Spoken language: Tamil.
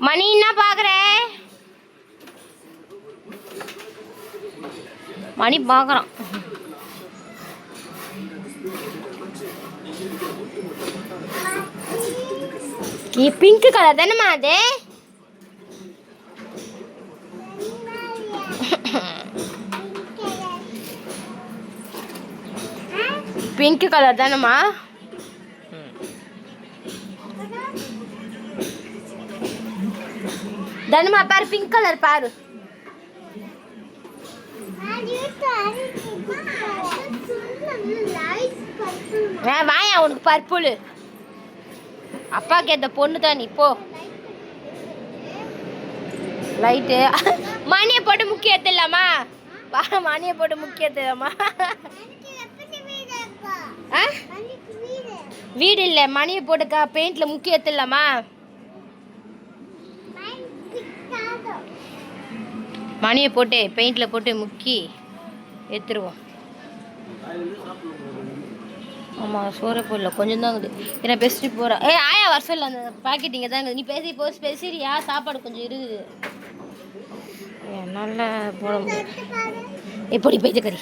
மணி என்ன பாக்குற மணி பாக்குறான் பிங்க் கலர் தானேம்மா அது? பிங்க் கலர் தானம்மா? தனுமா பாரு பிங்க் கலர் பாரு. ஆ, வாயா உனக்கு பர்பிள் அப்பா கேட்ட பொண்ணு தான் நீ போ. லைட்டு மணியை போட்டு முக்கிய ஏத்தலாமா வா மணியை போட்டு முக்கிய ஏத்தலாமா வீடு இல்லை மணியை போட்டுக்கா பெயிண்ட்ல முக்கிய ஏத்தலாமா மணியை போட்டு பெயிண்ட்ல போட்டு முக்கி எடுத்துருவோம். ஆமாம் சோறை போடல கொஞ்சம் தான் இருக்குது. ஏன்னா பேசிட்டு போகிறேன் ஏ ஆயா வர சொல்ல அந்த பாக்கெட் இங்கே தான் இருக்குது. நீ பேசி போ பேசிறியா? சாப்பாடு கொஞ்சம் இருக்குது என்னால் போட முடியாது எப்படி போய்த்து கறி.